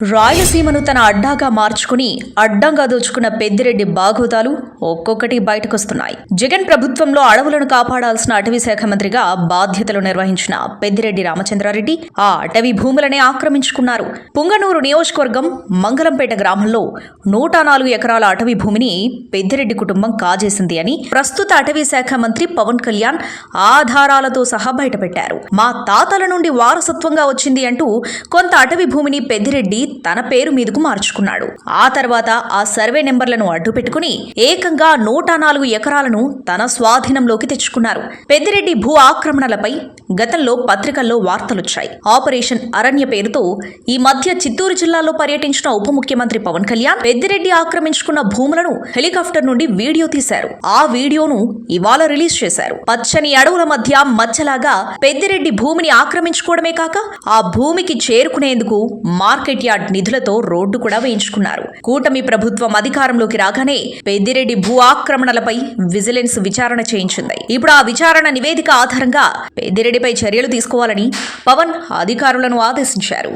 రాయలసీమను తన అడ్డాగా మార్చుకుని అడ్డంగా దోచుకున్న పెద్దిరెడ్డి బాగోతాలు ఒక్కొక్కటి బయటకొస్తున్నాయి. జగన్ ప్రభుత్వంలో అడవులను కాపాడాల్సిన అటవీ శాఖ మంత్రిగా బాధ్యతలు నిర్వహించిన పెద్దిరెడ్డి రామచంద్రారెడ్డి ఆ అటవీ భూములనే ఆక్రమించుకున్నారు. పుంగనూరు నియోజకవర్గం మంగళంపేట గ్రామంలో నూట నాలుగు ఎకరాల అటవీ భూమిని పెద్దిరెడ్డి కుటుంబం కాజేసింది అని ప్రస్తుత అటవీ శాఖ మంత్రి పవన్ కళ్యాణ్ ఆధారాలతో సహా బయటపెట్టారు. మా తాతల నుండి వారసత్వంగా వచ్చింది అంటూ కొంత అటవీ భూమిని పెద్దిరెడ్డి తన పేరు మీదకు మార్చుకున్నాడు. ఆ తర్వాత ఆ సర్వే నెంబర్లను అడ్డుపెట్టుకుని ఏక ఏకంగా నూట నాలుగు ఎకరాలను తన స్వాధీనంలోకి తెచ్చుకున్నారు. పెద్దిరెడ్డి భూ ఆక్రమణలపై గతంలో పత్రికల్లో వార్తలొచ్చాయి. ఆపరేషన్ అరణ్య పేరుతో ఈ మధ్య చిత్తూరు జిల్లాలో పర్యటించిన ఉప ముఖ్యమంత్రి పవన్ కళ్యాణ్ పెద్దిరెడ్డి ఆక్రమించుకున్న భూములను హెలికాప్టర్ నుండి వీడియో తీశారు. ఆ వీడియోను ఇవాళ రిలీజ్ చేశారు. పచ్చని అడవుల మధ్య మచ్చలాగా పెద్దిరెడ్డి భూమిని ఆక్రమించుకోవడమే కాక ఆ భూమికి చేరుకునేందుకు మార్కెట్ యార్డ్ నిధులతో రోడ్డు కూడా వేయించుకున్నారు. కూటమి ప్రభుత్వం అధికారంలోకి రాగానే పెద్దిరెడ్డి భూ ఆక్రమణలపై విజిలెన్స్ విచారణ చేయించింది. ఇప్పుడు ఆ విచారణ నివేదిక ఆధారంగా పెద్దిరెడ్డి వీరిపై చర్యలు తీసుకోవాలని పవన్ అధికారులను ఆదేశించారు.